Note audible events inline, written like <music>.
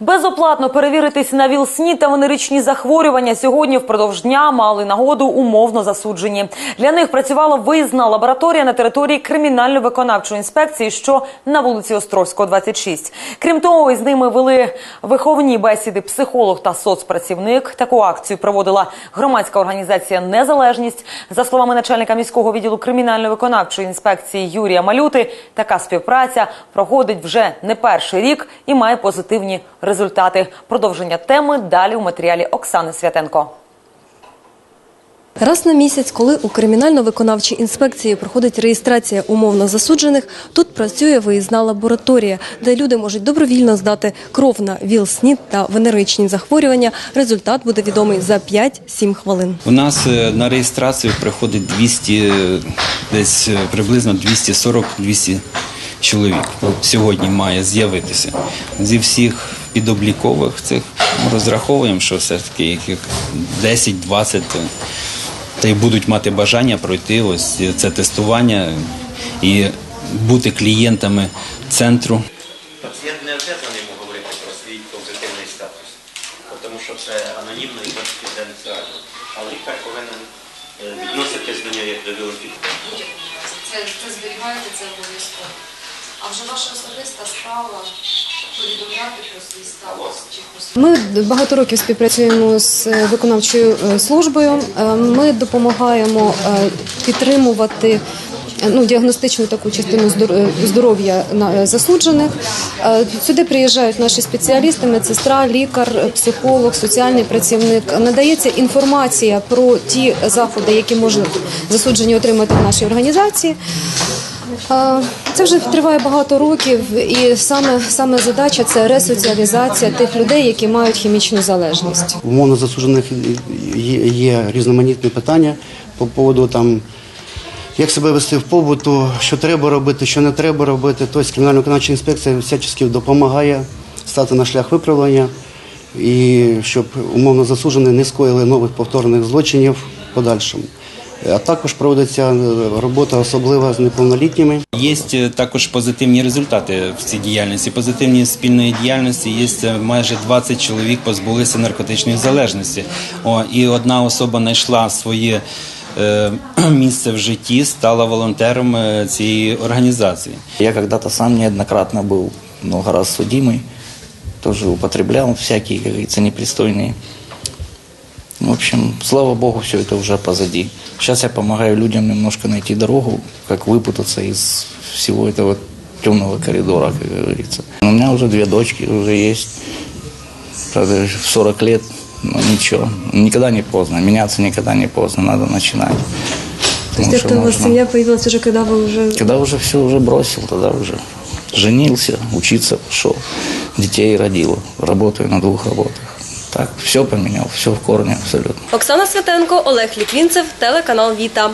Безоплатно перевіритись на ВІЛ-СНІД та венеричні захворювання сьогодні впродовж дня мали нагоду умовно засуджені. Для них працювала виїзна лабораторія на території кримінально-виконавчої інспекції, що на вулиці Островського, 26. Крім того, із ними вели виховні бесіди психолог та соцпрацівник. Таку акцію проводила громадська організація Незалежність. За словами начальника міського відділу кримінально-виконавчої інспекції Юрія Малюти, така співпраця проходить вже не перший рік і має позитивні результати. Продовження теми далі у матеріалі Оксани Святенко. Раз на місяць, коли у кримінально-виконавчій інспекції проходить реєстрація умовно засуджених, тут працює виїзна лабораторія, де люди можуть добровільно здати кров на ВІЛ-СНІД та венеричні захворювання. Результат буде відомий за 5-7 хвилин. У нас е, на реєстрацію приходить 200, е, десь е, приблизно 240-200 чоловік. Сьогодні має з'явитися. Зі всіх підоблікових цих ми розраховуємо, що все ж таки яких 10-20 та й будуть мати бажання пройти ось це тестування і бути клієнтами центру. Пацієнт не обов'язаний йому говорити про свій позитивний статус, тому що це анонімно і конфіденціально. А лікар повинен е, відноситись до нього як до. Це, це зберігаєте, це обов'язково. А вже ваша особиста справа повідомляти про свій статус чи Ми багато років співпрацюємо з е, виконавчою е, службою. Е, Ми допомагаємо підтримувати. Ну, діагностичну таку частину здор- здоров'я на- засуджених. Сюди приїжджають наші спеціалісти, медсестра, лікар, психолог, соціальний працівник. Надається інформація про ті заходи, які можуть засуджені отримати в нашій організації. Це вже триває багато років, і саме, саме задача це ресоціалізація тих людей, які мають хімічну залежність. Умовно засуджених є різноманітні питання по поводу там, як себе вести в побуту, що треба робити, що не треба робити. Тобто кримінально виконавча інспекція всячески допомагає стати на шлях виправлення і щоб умовно засуджені не скоїли нових повторних злочинів в подальшому. А також проводиться е, робота особливо з неповнолітніми. Є е, також позитивні результати в цій діяльності. Позитивні спільної діяльності є е, майже 20 чоловік позбулися наркотичної залежності. О, і одна особа знайшла своє <clears throat> е, місце в житті, стала волонтером е, цієї організації. Я когда-то сам неоднократно был много раз судимый, тоже употреблял всякие, как говорится, непристойные. В общем, слава богу, все это уже позади. Сейчас я помогаю людям немножко найти дорогу, как выпутаться из всего этого темного коридора, как говорится. У меня уже две дочки уже есть, правда, в 40 лет, но ничего, никогда не поздно, меняться никогда не поздно, надо начинать. Потому что нужно- появилась уже, коли ви вже когда уже все уже бросил, тогда уже женился, учиться пошел, детей родил, работаю на двух работах. Так, все поміняв, все в корні абсолютно. Оксана Святенко, Олег Літвінцев, телеканал Віта.